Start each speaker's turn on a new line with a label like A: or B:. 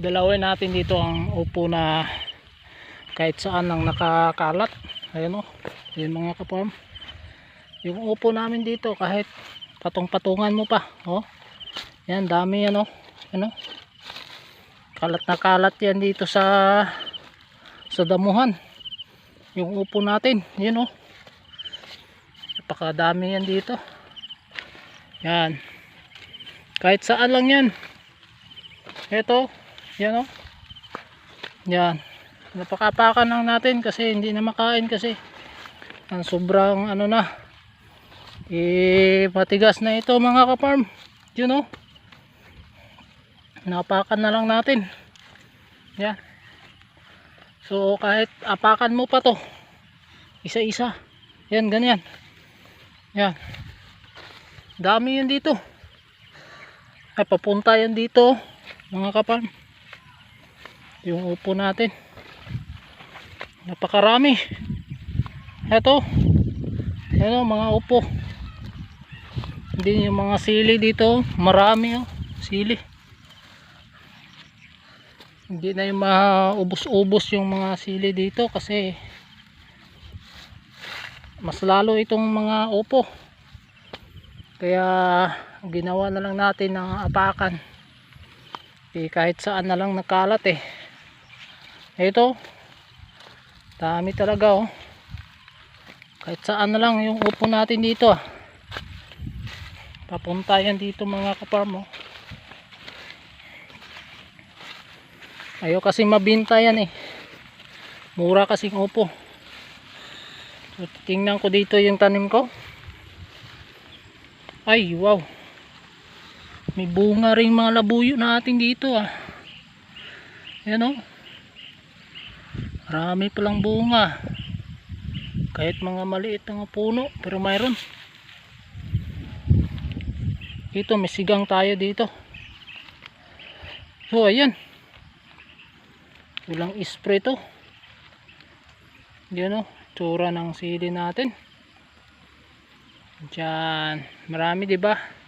A: dalawin natin dito ang upo na kahit saan ang nakakalat. Ayun o yun mga kaparm yung upo namin dito kahit patong-patungan mo pa oh yan dami yan o. Ano kalat na kalat yan dito sa sa damuhan. Yung upo natin yun o. Napakadami yan dito. Yan kahit saan lang yan. Eto yan o yan. Napakapakan lang natin kasi hindi na makain kasi ang sobrang ano na. Eh matigas na ito mga kaparm yun o napakan na lang natin. Yan. So kahit apakan mo pa to isa isa yan ganyan. Yan. Dami yan dito. Ay papunta yan dito mga kaparm yung upo natin. Napakarami. Eto. Eto mga upo. Hindi yung mga sili dito. Marami oh. Sili. Hindi na yung maubos-ubos yung mga sili dito kasi mas lalo itong mga upo. Kaya ginawa na lang natin ng apakan eh, kahit saan na lang nakalat eh ito. Dami talaga oh. Kahit saan na lang yung upo natin dito ah. Papunta yan dito mga kaparm oh. Ayaw kasi mabinta yan eh. Mura kasing upo. So tingnan ko dito yung tanim ko. Ay wow. May bunga rin mga labuyo natin dito ah. Yan oh marami palang bunga. Kahit mga maliit na puno pero mayroon. Dito may sigang tayo dito. So ayan. Walang spray to. Yan o tsura ng sili natin. Dyan marami ba